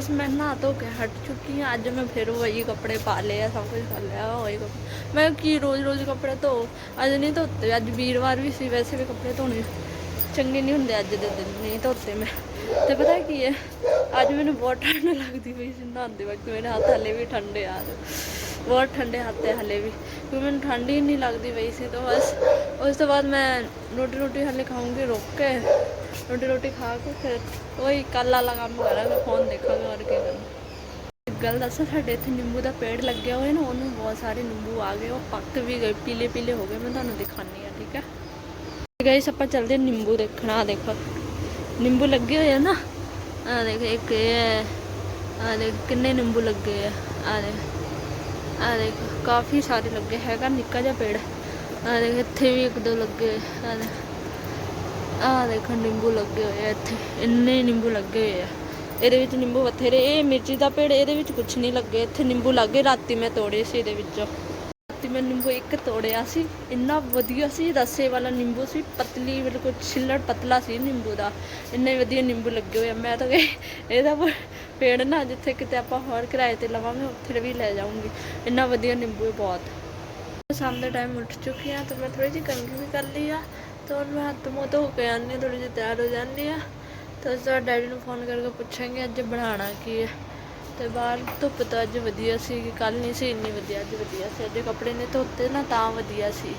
ਇਸ ਮੈਂ ਨਹਾ ਧੋ ਕੇ ਹਟ ਚੁੱਕੀ ਹਾਂ। ਅੱਜ ਮੈਂ ਫਿਰ ਵਹੀ ਕੱਪੜੇ ਪਾ ਲਏ ਆ, ਸਭ ਕੁਝ ਕਰ ਲਿਆ ਵਹੀ ਕੱਪੜੇ ਮੈਂ ਕੀ ਰੋਜ਼ ਰੋਜ਼ ਕੱਪੜੇ ਧੋ? ਅੱਜ ਨਹੀਂ ਧੋਤੇ, ਅੱਜ ਵੀਰਵਾਰ ਵੀ ਸੀ, ਵੈਸੇ ਵੀ ਕੱਪੜੇ ਧੋਣੇ ਚੰਗੇ ਨਹੀਂ ਹੁੰਦੇ ਅੱਜ ਦੇ ਦਿਨ, ਨਹੀਂ ਧੋਤੇ ਮੈਂ। ਤੇ ਪਤਾ ਕੀ ਹੈ, ਅੱਜ ਮੈਨੂੰ ਬਹੁਤ ਠੰਡ ਲੱਗਦੀ ਪਈ ਸੀ ਨਹਾਉਂਦੇ ਵਕਤ, ਮੇਰੇ ਹੱਥ ਹਲੇ ਵੀ ਠੰਡੇ ਆ। ਬਹੁਤ ਠੰਡੇ ਹੱਥ ਹੈ ਹਲੇ ਵੀ, ਕਿਉਂਕਿ ਮੈਨੂੰ ਠੰਡ ਹੀ ਨਹੀਂ ਲੱਗਦੀ ਪਈ ਸੀ, ਤਾਂ ਬਸ ਉਸ ਤੋਂ ਬਾਅਦ ਮੈਂ ਰੋਟੀ ਰੋਟੀ ਹਲੇ ਖਾਊਂਗੀ, ਰੁਕ ਕੇ। ਰੋਟੀ ਰੋਟੀ ਖਾ ਕੇ ਫਿਰ ਉਹੀ ਕੱਲ ਵਾਲਾ ਕੰਮ ਕਰਾਂਗੇ, ਫੋਨ ਦੇਖਾਂਗੇ ਔਰ ਕੀ ਕਰਨਾ। ਗੱਲ ਦੱਸਾਂ, ਸਾਡੇ ਇੱਥੇ ਨਿੰਬੂ ਦਾ ਪੇੜ ਲੱਗਿਆ ਹੋਇਆ ਨਾ, ਉਹਨੂੰ ਬਹੁਤ ਸਾਰੇ ਨਿੰਬੂ ਆ ਗਏ, ਉਹ ਪੱਕ ਵੀ ਗਏ, ਪੀਲੇ ਪੀਲੇ ਹੋ ਗਏ, ਮੈਂ ਤੁਹਾਨੂੰ ਦਿਖਾਣੀ ਆ ਠੀਕ ਹੈ? ਗਾਇਸ ਆਪਾਂ ਚੱਲਦੇ ਨਿੰਬੂ ਦੇਖਣਾ ਦੇਖੋ। ਨਿੰਬੂ ਲੱਗੇ ਹੋਏ ਆ ਨਾ ਆ ਦੇਖ, ਇੱਕ ਇਹ ਆ ਦੇਖ, ਕਿੰਨੇ ਨਿੰਬੂ ਲੱਗੇ ਆ ਆ ਦੇਖ ਆ ਦੇਖ, ਕਾਫੀ ਸਾਰੇ ਲੱਗੇ, ਹੈਗਾ ਨਿੱਕਾ ਜਿਹਾ ਪੇੜ। ਆ ਦੇਖ, ਇੱਥੇ ਵੀ ਇੱਕ ਦੋ ਲੱਗੇ ਆ ਦੇਖ। ਆਹ ਦੇਖੋ ਨਿੰਬੂ ਲੱਗੇ ਹੋਏ ਆ ਇੱਥੇ, ਇੰਨੇ ਨਿੰਬੂ ਲੱਗੇ ਹੋਏ ਆ। ਇਹਦੇ ਵਿੱਚ ਨਿੰਬੂ ਬਥੇਰੇ, ਇਹ ਮਿਰਚੀ ਦਾ ਪੇੜ ਇਹਦੇ ਵਿੱਚ ਕੁਝ ਨਹੀਂ ਲੱਗੇ, ਇੱਥੇ ਨਿੰਬੂ ਲੱਗੇ, ਰਾਤੀ ਮੈਂ ਤੋੜੇ ਸੀ ਇਹਦੇ ਵਿੱਚੋਂ। ਰਾਤੀ ਮੈਂ ਨਿੰਬੂ ਇੱਕ ਤੋੜਿਆ ਸੀ, ਇੰਨਾ ਵਧੀਆ ਸੀ, ਰਸੇ ਵਾਲਾ ਨਿੰਬੂ ਸੀ, ਪਤਲੀ ਬਿਲਕੁਲ ਛਿੱਲੜ ਪਤਲਾ ਸੀ ਨਿੰਬੂ ਦਾ। ਇੰਨੇ ਵਧੀਆ ਨਿੰਬੂ ਲੱਗੇ ਹੋਏ ਆ। ਮੈਂ ਤਾਂ ਕਹੇ, ਇਹਦਾ ਪੇੜ ਨਾ ਜਿੱਥੇ ਕਿਤੇ ਆਪਾਂ ਹੋਰ ਕਿਰਾਏ ਤੇ ਲਵਾਂਗੇ ਉੱਥੇ ਵੀ ਲੈ ਜਾਊਂਗੀ। ਇੰਨਾ ਵਧੀਆ ਨਿੰਬੂ ਹੈ ਬਹੁਤ। ਸ਼ਾਮ ਦੇ ਟਾਈਮ ਉੱਠ ਚੁੱਕੀ ਹਾਂ ਤੇ ਮੈਂ ਥੋੜੀ ਜਿਹੀ ਕੰਘੀ ਵੀ ਕਰ ਲਈ ਆ। ਤੇ ਹੁਣ ਮੈਂ ਹੱਥ ਮੂੰਹ ਧੋ ਕੇ ਆਉਂਦੀ ਹਾਂ ਥੋੜੀ ਜਿਹੀ ਤਿਆਰ ਹੋ ਜਾਂਦੀ ਆ ਤੇ ਉਸ ਤੋਂ ਡੈਡੀ ਨੂੰ ਫੋਨ ਕਰਕੇ ਪੁੱਛਾਂਗੇ, ਅੱਜ ਬਣਾਉਣਾ ਕੀ ਹੈ? ਤੇ ਬਾਹਰ ਧੁੱਪ ਤਾਂ ਅੱਜ ਵਧੀਆ ਸੀ ਕੱਲ ਨਹੀਂ ਸੀ, ਇੰਨੀ ਵਧੀਆ, ਅੱਜ ਵਧੀਆ ਸੀ। ਅੱਜ ਕੱਪੜੇ ਨੇ ਧੋਤੇ ਨਾ ਤਾਂ ਵਧੀਆ ਸੀ।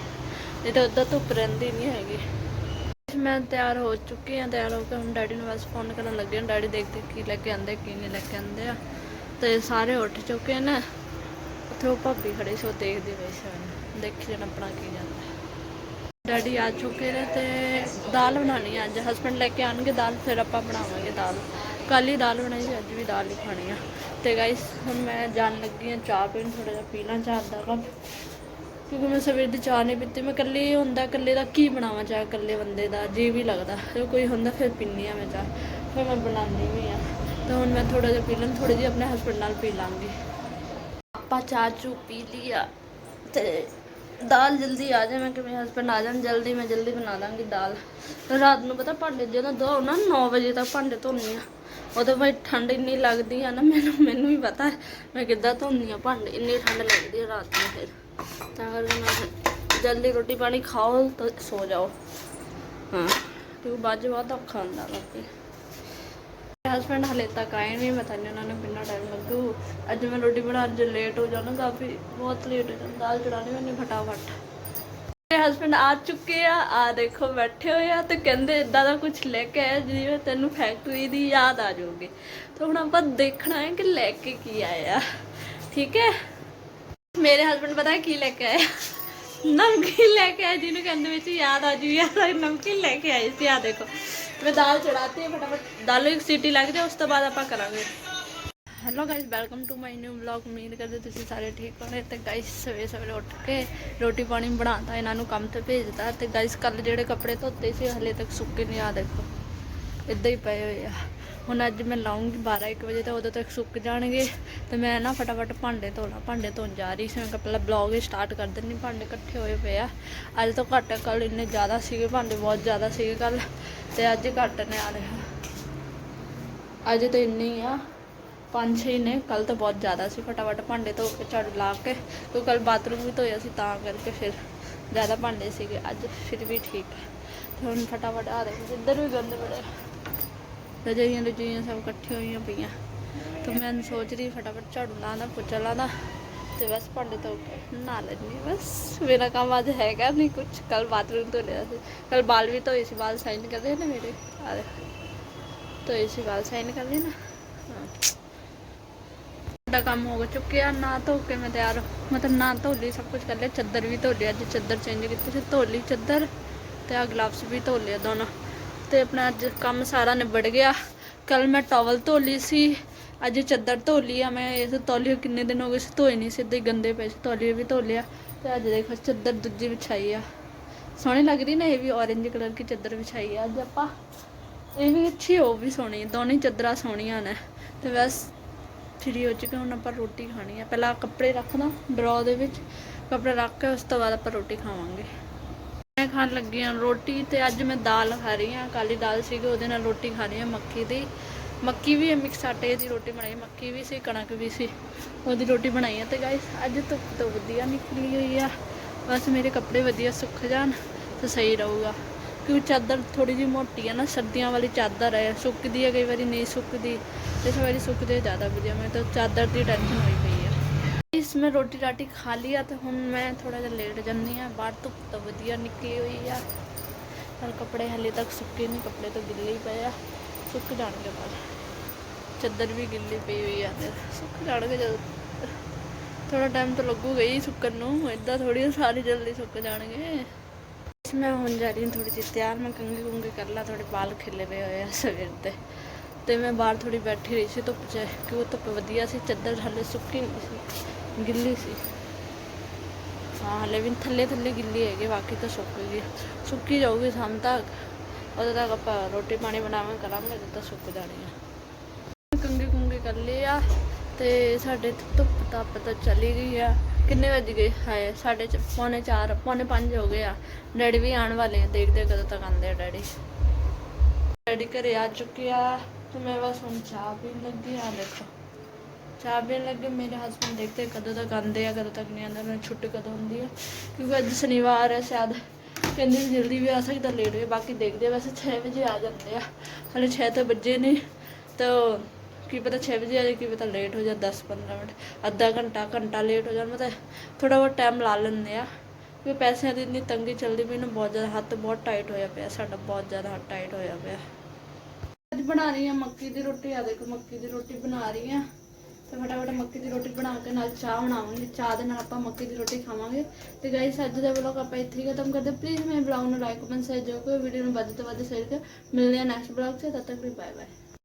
ਨਹੀਂ ਤਾਂ ਉੱਦਾਂ ਧੁੱਪ ਰਹਿੰਦੀ ਨਹੀਂ ਹੈਗੀ। ਮੈਂ ਤਿਆਰ ਹੋ ਚੁੱਕੀ ਹਾਂ, ਤਿਆਰ ਹੋ ਕੇ ਹੁਣ ਡੈਡੀ ਨੂੰ ਬਸ ਫੋਨ ਕਰਨ ਲੱਗੇ ਹਾਂ। ਡੈਡੀ ਦੇਖਦੇ ਕੀ ਲੈ ਕੇ ਆਂਦੇ ਕੀ ਨਹੀਂ ਲੈ ਕੇ ਆਂਦੇ ਆ। ਤੇ ਸਾਰੇ ਉੱਠ ਚੁੱਕੇ ਨੇ। ਉੱਥੇ ਉਹ ਭਾਬੀ ਖੜੇ ਸੀ, ਉਹ ਦੇਖਦੇ ਪਏ ਸੀ ਮੈਨੂੰ। ਦੇਖੀ ਜਣ ਆਪਣਾ ਕੀ ਜਾਂਦਾ ਡੈਡੀ ਆ ਚੁੱਕੇ ਨੇ ਤੇ ਦਾਲ ਬਣਾਉਣੀ ਆ ਅੱਜ। ਹਸਬੰਡ ਲੈ ਕੇ ਆਣਗੇ ਦਾਲ, ਫਿਰ ਆਪਾਂ ਬਣਾਵਾਂਗੇ ਦਾਲ। ਕੱਲ ਹੀ ਦਾਲ ਬਣਾਈ ਸੀ, ਅੱਜ ਵੀ ਦਾਲ ਹੀ ਖਾਣੀ ਆ। ਤੇ ਗਾਇਸ ਹੁਣ ਮੈਂ ਜਾਣ ਲੱਗੀ ਆ ਚਾਹ ਪੀਣ ਥੋੜਾ ਜਿਹਾ ਪੀ ਲਾਂ ਚਾਹ ਦਾ ਕੱਪ। ਕਿਉਂਕਿ ਮੈਂ ਸਵੇਰ ਦੀ ਚਾਹ ਨਹੀਂ ਪੀਤੀ। ਮੈਂ ਇਕੱਲੇ ਹੀ ਹੁੰਦਾ, ਇਕੱਲੇ ਦਾ ਕੀ ਬਣਾਵਾਂ ਚਾਹ, ਇਕੱਲੇ ਬੰਦੇ ਦਾ? ਜੀ ਵੀ ਲੱਗਦਾ। ਜੇ ਕੋਈ ਹੁੰਦਾ, ਫਿਰ ਪੀਂਦੀ ਆ ਮੈਂ ਚਾਹ। ਫਿਰ ਮੈਂ ਬਣਾਉਂਦੀ ਵੀ ਆ। ਤੇ ਹੁਣ ਮੈਂ ਥੋੜਾ ਜਿਹਾ ਪੀ ਲਾਂ ਥੋੜੀ ਜਿਹੀ ਆਪਣੇ ਹਸਬੰਡ ਨਾਲ ਪੀ ਲਾਂਗੀ। ਆਪਾਂ ਚਾਹ ਚੂ ਪੀ ਲਿਆ ਤੇ ਦਾਲ ਜਲਦੀ ਆ ਜਾਏ, ਮੈਂ ਕਿ ਮੇਰੇ ਹਸਬੰਡ ਆ ਜਾਣ, ਜਲਦੀ, ਮੈਂ ਜਲਦੀ ਬਣਾ ਦਾਂਗੀ ਦਾਲ। ਰਾਤ ਨੂੰ ਪਤਾ ਭਾਂਡੇ ਜਦੋਂ ਦੋ ਨਾ 9 ਵਜੇ ਤੱਕ ਭਾਂਡੇ ਧੋਣੀ ਆ। ਉਦੋਂ ਬਈ ਠੰਡ ਇੰਨੀ ਲੱਗਦੀ ਆ ਨਾ, ਮੈਨੂੰ ਮੈਨੂੰ ਵੀ ਪਤਾ ਮੈਂ ਕਿੱਦਾਂ ਧੋਂਦੀ ਆ ਭਾਂਡੇ, ਇੰਨੀ ਠੰਡ ਲੱਗਦੀ ਆ ਰਾਤ ਨੂੰ ਫਿਰ। ਤਾਂ ਕਰਕੇ ਮੈਂ ਜਲਦੀ ਰੋਟੀ ਪਾਣੀ ਖਾਓ ਤਾਂ ਸੋ ਜਾਓ। ਹਾਂ ਕਿਉਂਕਿ ਬਾਅਦ 'ਚ ਔਖਾ ਹੁੰਦਾ ਬਾਕੀ ਹਸਬੰਡ ਹਲੇ ਤੱਕ ਆਏ ਨਹੀਂ ਮੈਂ ਤਾਂ ਉਹਨਾਂ ਨੂੰ ਕਿੰਨਾ ਟਾਈਮ ਲੱਗੂ। ਅੱਜ ਮੈਂ ਰੋਟੀ ਬਣਾਉਣ ਚ ਲੇਟ ਹੋ ਜਾਣਾ, ਕਾਫੀ ਬਹੁਤ ਲੇਟ ਹੋ ਜਾਣਾ, ਦਾਲ ਚੜਾਣੀ ਮੈंने ਫਟਾਫਟ। ਮੇਰੇ ਹਸਬੰਡ ਆ ਚੁੱਕੇ ਆ ਆ ਦੇਖੋ ਬੈਠੇ ਹੋਏ ਆ ਤੇ ਕਹਿੰਦੇ ਇਦਾਂ ਦਾ ਕੁਝ ਲੈ ਕੇ ਆਇਆ ਜਿਵੇਂ ਤੈਨੂੰ ਫੈਕਟਰੀ ਦੀ ਯਾਦ ਆ ਜਾਊਗੀ। ਤਾਂ ਹੁਣ ਆਪਾਂ ਦੇਖਣਾ ਹੈ ਕਿ ਲੈ ਕੇ ਕੀ ਆਇਆ। ਠੀਕ ਹੈ? ਮੇਰੇ ਹਸਬੰਡ ਪਤਾ ਕੀ ਲੈ ਕੇ ਆਇਆ? ਨਮਕੀਨ ਲੈ ਕੇ ਆਏ ਜਿਹਨੂੰ ਕਹਿੰਦੇ ਵਿੱਚ ਯਾਦ ਆ ਜੂ ਯਾਰ ਨਮਕੀਨ ਲੈ ਕੇ ਆਏ ਸੀ ਆ ਦੇਖੋ। ਮੈਂ ਦਾਲ ਚੜਾਤੀ, ਫਟਾਫਟ ਦਾਲ ਨੂੰ ਇੱਕ ਸੀਟੀ ਲੱਗ ਜਾਏ ਉਸ ਤੋਂ ਬਾਅਦ ਆਪਾਂ ਕਰਾਂਗੇ। Hello guys welcome to my new vlog ਉਮੀਦ ਕਰਦੇ ਤੁਸੀਂ ਸਾਰੇ ਠੀਕ ਹੋਣੇ। ਤੇ ਗਾਇਸ ਸਵੇਰੇ ਸਵੇਰੇ ਉੱਠ ਕੇ ਰੋਟੀ ਪਾਣੀ ਬਣਾਤਾ, ਇਹਨਾਂ ਨੂੰ ਕੰਮ ਤੇ ਭੇਜਤਾ। ਤੇ ਗਾਇਸ ਕੱਲ ਜਿਹੜੇ ਕੱਪੜੇ ਧੋਤੇ ਸੀ, ਹਲੇ ਤੱਕ ਸੁੱਕੇ ਨਹੀਂ ਆ ਦੇਖੋ। ਇਦਾਂ ਹੀ ਪਏ ਹੋਏ ਆ। ਹੁਣ ਅੱਜ ਮੈਂ ਲਾਉਂਗੀ 12 1 ਵਜੇ ਤਾਂ ਉਦੋਂ ਤੱਕ ਸੁੱਕ ਜਾਣਗੇ। ਤੇ ਮੈਂ ਨਾ ਫਟਾਫਟ ਭਾਂਡੇ ਧੋਣਾ, ਭਾਂਡੇ ਧੋਣ ਜਾ ਰਹੀ ਸੀ। ਮੈਂ ਕਿਹਾ ਪਹਿਲਾਂ ਬਲੌਗ ਹੀ ਸਟਾਰਟ ਕਰ ਦਿੰਨੀ ਭਾਂਡੇ ਇਕੱਠੇ ਹੋਏ ਪਏ ਆ। ਅੱਜ ਤੋਂ ਘੱਟ ਕੱਲ ਇੰਨੇ ਜ਼ਿਆਦਾ ਸੀਗੇ, ਭਾਂਡੇ ਬਹੁਤ ਜ਼ਿਆਦਾ ਸੀਗੇ ਕੱਲ। ਤੇ ਅੱਜ ਘੱਟ ਨੇ ਆ ਰਿਹਾ ਅੱਜ ਤਾਂ ਇੰਨੇ ਹੀ ਆ, ਪੰਜ ਛੇ ਨੇ, ਕੱਲ ਤਾਂ ਬਹੁਤ ਜ਼ਿਆਦਾ ਸੀ। ਫਟਾਫਟ ਭਾਂਡੇ ਧੋ ਕੇ, ਝਾੜੂ ਲਾ ਕੇ, ਕਿਉਂਕਿ ਕੱਲ ਬਾਥਰੂਮ ਵੀ ਧੋਇਆ ਸੀ ਤਾਂ ਕਰਕੇ ਫਿਰ ਜ਼ਿਆਦਾ ਭਾਂਡੇ ਸੀਗੇ। ਅੱਜ ਫਿਰ ਵੀ ਠੀਕ ਹੈ ਤੇ ਹੁਣ ਫਟਾਫਟ ਆ ਰਹੇ ਜਿੱਧਰ ਵੀ ਗੰਦ ਬੜੇ ਰਜਾਈਆਂ ਰਜਾਈਆਂ ਸਭ ਇਕੱਠੀਆਂ ਹੋਈਆਂ ਪਈਆਂ। ਤੇ ਮੈਂ ਸੋਚ ਰਹੀ ਫਟਾਫਟ ਝਾੜੂ ਲਾਦਾ ਪੋਚਾ ਲਾਦਾ ਤੇ ਬਸ ਭਾਂਡੇ ਧੋ ਕੇ ਨਹਾ ਲੈਣੀ ਬਸ ਮੇਰਾ ਕੰਮ ਅੱਜ ਹੈਗਾ ਨਹੀਂ ਕੁਝ ਕੱਲ ਬਾਥਰੂਮ ਧੋ ਲਿਆ ਸੀ। ਕੱਲ ਬਾਲ ਵੀ ਧੋਏ ਸੀ, ਬਾਲ ਸਾਈਨ ਕਰਦੇ ਨੇ ਮੇਰੇ। ਆ ਦੇ ਧੋਏ ਸੀ, ਬਾਲ ਸਾਈਨ ਕਰਦੇ ਨਾ। ਹਾਂ। ਦਾ ਕੰਮ ਹੋ ਚੁੱਕਿਆ, ਨਾ ਧੋ ਕੇ ਮੈਂ ਤਿਆਰ। ਮਤਲਬ ਨਾ ਧੋ ਲਈ, ਸਭ ਕੁਝ ਕਰ ਲਿਆ। ਚੱਦਰ ਵੀ ਧੋ ਲਿਆ, ਅੱਜ ਚੱਦਰ ਚੇਂਜ ਕੀਤੀ ਸੀ। ਧੋ ਲਈ ਚੱਦਰ ਤੇ ਆ ਤੇ ਆਪਣਾ ਅੱਜ ਕੰਮ ਸਾਰਾ ਨਿਬੜ ਗਿਆ। ਕੱਲ ਮੈਂ ਟਾਵਲ ਧੋ ਲਈ ਸੀ, ਅੱਜ ਚੱਦਰ ਧੋ ਲਈ ਆ, ਮੈਂ ਇਸ ਤੌਲੀਓ ਕਿੰਨੇ ਦਿਨ ਹੋ ਗਏ ਸੀ ਧੋਏ ਨਹੀਂ ਸਿੱਧੇ ਹੀ ਗੰਦੇ ਪਏ ਸੀ ਤੌਲੀਓ ਵੀ ਧੋ ਲਿਆ ਤੇ ਅੱਜ ਦੇਖੋ ਚੱਦਰ ਦੂਜੀ ਵਿਛਾਈ ਆ। ਸੋਹਣੀ ਲੱਗ ਰਹੀ ਨਾ ਇਹ ਵੀ, orange ਕਲਰ ਦੀ ਚੱਦਰ ਵਿਛਾਈ ਆ ਅੱਜ ਆਪਾਂ। ਇਹ ਵੀ ਅੱਛੀ ਉਹ ਵੀ ਸੋਹਣੀ ਦੋਨੇ ਚੱਦਰਾਂ ਸੋਹਣੀਆਂ ਨੇ। ਤੇ ਬਸ ਫਰੀ ਹੋ ਚੁੱਕੇ ਹੁਣ ਆਪਾਂ ਰੋਟੀ ਖਾਣੀ ਆ। ਪਹਿਲਾਂ ਕੱਪੜੇ ਰੱਖਦਾ ਡਰੋ ਦੇ ਵਿੱਚ, ਕੱਪੜੇ ਰੱਖ ਕੇ ਉਸ ਤੋਂ ਬਾਅਦ ਆਪਾਂ ਰੋਟੀ ਖਾਵਾਂਗੇ। ਮੈਂ ਖਾਣ ਲੱਗੀ ਹਾਂ। ਰੋਟੀ ਤੇ ਅੱਜ ਮੈਂ ਦਾਲ ਖਾ ਰਹੀ ਹਾਂ। ਕਾਲੀ ਦਾਲ ਸੀਗੀ, ਉਹਦੇ ਨਾਲ ਰੋਟੀ ਖਾ ਰਹੀ ਹਾਂ। ਮੱਕੀ ਦੀ। ਮੱਕੀ ਵੀ ਹੈ ਮਿਕਸ ਆਟੇ ਦੀ ਰੋਟੀ ਬਣਾਈ। ਮੱਕੀ ਵੀ ਸੀ, ਕਣਕ ਵੀ ਸੀ। ਉਹਦੀ ਰੋਟੀ ਬਣਾਈ ਹੈ ਤੇ ਗਾਇਸ ਅੱਜ ਧੁੱਪ ਤੋਂ ਵਧੀਆ ਨਿਕਲੀ ਹੋਈ ਆ। ਬਸ ਮੇਰੇ ਕੱਪੜੇ ਵਧੀਆ ਸੁੱਕ ਜਾਣ ਤੇ ਸਹੀ ਰਹੂਗਾ। ਕਿਉਂਕਿ ਚਾਦਰ ਥੋੜੀ ਜਿਹੀ ਮੋਟੀ ਆ ਨਾ, ਸਰਦੀਆਂ ਵਾਲੀ ਚਾਦਰ ਹੈ। ਸੁੱਕਦੀ ਹੈ ਕਈ ਵਾਰੀ ਨਹੀਂ ਸੁੱਕਦੀ। ਇਸ ਵਾਰੀ ਸੁੱਕਦੇ ਜ਼ਿਆਦਾ ਵਧੀਆ। ਮੈਂ ਤਾਂ ਚਾਦਰ ਦੀ ਟੈਨਸ਼ਨ ਹੋਈ ਪਈ ਬਸ ਮੈਂ ਰੋਟੀ ਰਾਟੀ ਖਾ ਲਈ ਆ ਤੇ ਹੁਣ ਮੈਂ ਥੋੜਾ ਜਿਹਾ ਲੇਟ ਜਾਂਦੀ ਆ ਬਾਹਰ ਧੁੱਪ ਤਾਂ ਵਧੀਆ ਨਿਕਲੀ ਹੋਈ ਆ। ਪਰ ਕੱਪੜੇ ਹਲੇ ਤੱਕ ਸੁੱਕੇ ਨਹੀਂ, ਕੱਪੜੇ ਤਾਂ ਗਿੱਲੇ ਹੀ ਪਏ ਆ। ਸੁੱਕ ਜਾਣਗੇ ਬਾਅਦ ਚੱਦਰ ਵੀ ਗਿੱਲੀ ਪਈ ਹੋਈ ਆ ਤੇ ਸੁੱਕ ਜਾਣਗੇ ਜਦੋਂ। ਥੋੜਾ ਟਾਈਮ ਤਾਂ ਲੱਗੂਗਾ ਹੀ ਸੁੱਕਣ ਨੂੰ। ਇਦਾਂ ਥੋੜੀ ਸਾਰੇ ਜਲਦੀ ਸੁੱਕ ਜਾਣਗੇ। ਇਸ ਮੈਂ ਹੁਣ ਜਾ ਰਹੀ ਹਾਂ ਥੋੜੀ ਜਿਹੀ ਤਿਆਰ। ਮੈਂ ਕੰਗੀ ਕੁੰਗੀ ਕਰ ਲਾ ਥੋੜੇ ਵਾਲ ਖਿਲੇ ਪਏ ਹੋਏ ਆ ਸਵੇਰ 'ਤੇ ਤੇ ਮੈਂ ਬਾਹਰ ਥੋੜੀ ਬੈਠੀ ਰਹੀ ਸੀ ਧੁੱਪ 'ਚ, ਕਿਉਂ ਧੁੱਪ ਵਧੀਆ ਸੀ, ਚੱਦਰ ਹਲੇ ਸੁੱਕੀ ਨਹੀਂ ਸੀ। ਗਿੱਲੀ ਸੀ। ਹਾਂ, ਹਲੇ ਵੀ ਥੱਲੇ ਥੱਲੇ ਗਿੱਲੀ ਹੈਗੀ, ਬਾਕੀ ਤਾਂ ਸੁੱਕ ਗਈ। ਸੁੱਕੀ ਜਾਊਗੀ ਸ਼ਾਮ ਤੱਕ। ਉਦੋਂ ਤੱਕ ਆਪਾਂ ਰੋਟੀ ਪਾਣੀ ਬਣਾਵਾਂ ਕਰਾਂਗੇ ਜਦੋਂ ਤਾਂ ਸੁੱਕ ਜਾਣੀ ਆ। ਕੰਗੇ ਕੁੰਗੇ ਕਰ ਲਏ ਆ, ਤੇ ਸਾਡੇ ਧੁੱਪ ਤੱਪ ਤਾਂ ਚਲੀ ਗਈ ਆ। ਕਿੰਨੇ ਵਜ ਗਏ? ਹਾਏ, ਸਾਡੇ ਚ ਪੌਣੇ 4 ਪੌਣੇ 5 ਹੋ ਗਏ ਆ। ਡੈਡੀ ਵੀ ਆਉਣ ਵਾਲੇ ਆ, ਦੇਖਦੇ ਕਦੋਂ ਤੱਕ ਆਉਂਦੇ ਆ ਡੈਡੀ। ਡੈਡੀ ਘਰੇ ਆ ਚੁੱਕੇ ਆ, ਤੇ ਮੈਂ ਬਸ ਹੁਣ ਚਾਹ ਪੀਣ ਲੱਗੀ ਆ, ਦੇਖੋ। ਚਾਹ ਪੀਣ ਲੱਗੇ, ਮੇਰੇ ਹਸਬੰਡ ਦੇਖਦੇ ਕਦੋਂ ਤੱਕ ਆਉਂਦੇ ਆ, ਕਦੋਂ ਤੱਕ ਨਹੀਂ ਆਉਂਦੇ ਉਹਨਾਂ ਛੁੱਟੀ ਕਦੋਂ ਹੁੰਦੀ ਆ। ਕਿਉਂਕਿ ਅੱਜ ਸ਼ਨੀਵਾਰ ਹੈ ਸ਼ਾਇਦ, ਕਹਿੰਦੇ ਸੀ ਜਲਦੀ ਵੀ ਆ ਸਕਦਾ ਲੇਟ ਵੀ ਬਾਕੀ ਦੇਖਦੇ ਵੈਸੇ 6 ਵਜੇ ਆ ਜਾਂਦੇ ਆ। ਹਲੇ 6 ਤਾਂ ਵੱਜੇ ਨਹੀਂ ਤਾਂ ਕੀ ਪਤਾ 6 ਵਜੇ ਆ ਜਾਏ, ਕੀ ਪਤਾ ਲੇਟ ਹੋ ਜਾ 10 15 ਮਿੰਟ, ਅੱਧਾ ਘੰਟਾ ਘੰਟਾ ਲੇਟ ਹੋ ਜਾਣ ਮਤਲਬ ਥੋੜਾ ਬਹੁਤ ਟਾਈਮ ਲਾ ਲੈਂਦੇ ਆ। ਕਿਉਂਕਿ ਪੈਸਿਆਂ ਦੀ ਇੰਨੀ ਤੰਗੀ ਚੱਲਦੀ ਪਈ ਨਾ ਬਹੁਤ ਜ਼ਿਆਦਾ ਹੱਥ ਬਹੁਤ ਟਾਈਟ ਹੋਇਆ ਪਿਆ, ਸਾਡਾ ਬਹੁਤ ਜ਼ਿਆਦਾ ਹੱਥ ਟਾਈਟ ਹੋਇਆ ਪਿਆ। ਅੱਜ ਬਣਾ ਰਹੀ ਆ ਮੱਕੀ ਦੀ ਰੋਟੀ, ਆ ਦੇਖੋ ਮੱਕੀ ਦੀ ਰੋਟੀ ਬਣਾ ਰਹੀ ਆ। ਤੇ ਫਟਾਫਟ ਮੱਕੀ ਦੀ ਰੋਟੀ ਬਣਾ ਕੇ ਨਾਲ ਚਾਹ ਬਣਾਵਾਂਗੇ। ਚਾਹ ਦੇ ਨਾਲ ਆਪਾਂ ਮੱਕੀ ਦੀ ਰੋਟੀ ਖਾਵਾਂਗੇ। ਤੇ ਗਾਇਸ ਅੱਜ ਦਾ ਵਲੌਗ ਆਪਾਂ ਇੱਥੇ ਹੀ ਖਤਮ ਕਰਦੇ ਪਲੀਜ਼ ਮੇਰੇ ਵਲੌਗ ਨੂੰ ਲਾਈਕ ਕਮੈਂਟ ਸ਼ੇਅਰ ਜੋ ਕੋਈ ਵੀਡੀਓ ਨੂੰ ਵੱਧ ਤੋਂ ਵੱਧ ਸ਼ੇਅਰ ਕਰ ਮਿਲਦੇ ਆ ਨੈਕਸਟ ਵਲੌਗ 'ਚ। ਤਦ ਤੱਕ ਲਈ ਬਾਏ ਬਾਏ